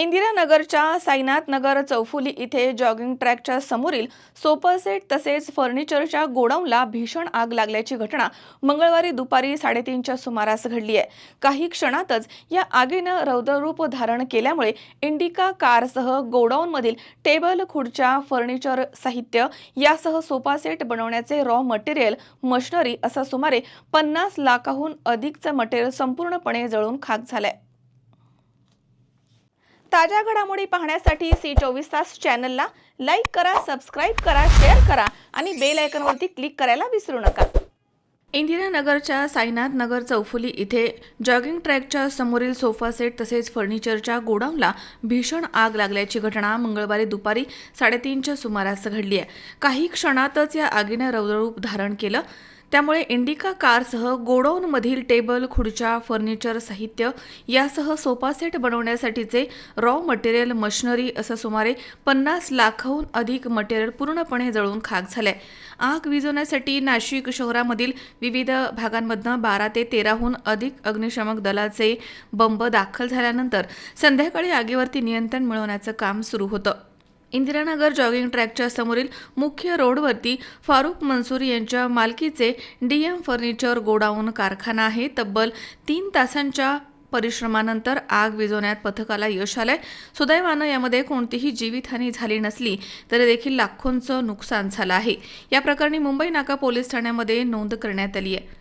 इंदिरानगरच्या साईनाथ नगर चौफुली इथे जॉगिंग ट्रॅकच्या समोरील सोफासेट तसेच फर्निचरच्या गोडाऊनला भीषण आग लागल्याची घटना मंगळवारी दुपारी साडेतीनच्या सुमारास घडली आहे. काही क्षणातच या आगीनं रौद्ररूप धारण केल्यामुळे इंडिका कारसह गोडाऊनमधील टेबल खुर्च्या फर्निचर साहित्य यासह सोफासेट बनवण्याचे रॉ मटेरियल मशिनरी असं सुमारे पन्नास लाखाहून अधिकचं मटेरियल संपूर्णपणे जळून खाक झालंय. ताज्या घडामोडी पाहण्यासाठी सी चोवीस तास चॅनलला लाईक करा सबस्क्राईब करा शेअर करा आणि बेल आयकॉनवरती क्लिक करायला विसरू नका. इंदिरानगरच्या साईनाथ नगर चौफुली इथे जॉगिंग ट्रॅकच्या समोरील सोफा सेट तसेच फर्निचरच्या गोडाऊनला भीषण आग लागल्याची घटना मंगळवारी दुपारी साडेतीनच्या सुमारास घडली आहे. काही क्षणातच या आगीनं रौद्ररूप धारण केलं. त्यामुळे इंडिका कारसह गोडाऊनमधील टेबल खुर्च्या फर्निचर साहित्य यासह सोफा सेट बनवण्यासाठीचे रॉ मटेरियल मशिनरी असं सुमारे पन्नास लाखाहून अधिक मटेरियल पूर्णपणे जळून खाक झालंय. आग विझवण्यासाठी नाशिक शहरामधील विविध भागांमधनं बारा ते तेराहून अधिक अग्निशमक दलाचे बंब दाखल झाल्यानंतर संध्याकाळी आगीवरती नियंत्रण मिळवण्याचं काम सुरू होतं. इंदिरानगर जॉगिंग ट्रॅकच्या समोरील मुख्य रोडवरती फारुख मंसूर यांच्या मालकीचे डीएम फर्निचर गोडाऊन कारखाना आहे. तब्बल तीन तासांच्या परिश्रमानंतर आग विझवण्यात पथकाला यश आलंय. सुदैवानं यामध्ये कोणतीही जीवितहानी झाली नसली तरी देखील लाखोंचं नुकसान झालं आहे. या प्रकरणी मुंबई नाका पोलीस ठाण्यामध्ये नोंद करण्यात आली आहे.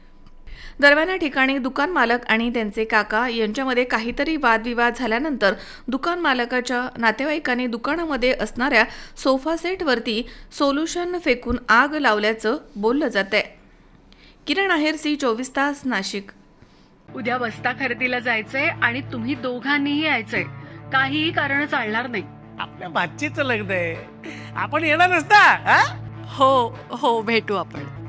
दरम्यान या ठिकाणी दुकान मालक आणि त्यांचे काका यांच्यामध्ये काहीतरी वादविवाद झाल्यानंतर दुकान मालकाच्या नातेवाईकांनी दुकानामध्ये असणाऱ्या सोफा सेटवरती सोल्युशन फेकून आग लावल्याचं बोललं जात आहे किरण आहेर सी चोवीस तास नाशिक. उद्या बस्ता खरेदीला जायचंय आणि तुम्ही दोघांनीही यायचंय. काहीही कारण चालणार नाही. आपल्या बातचीचं लग्न आहे. आपण येणार नसता हा? हो हो भेटू आपण.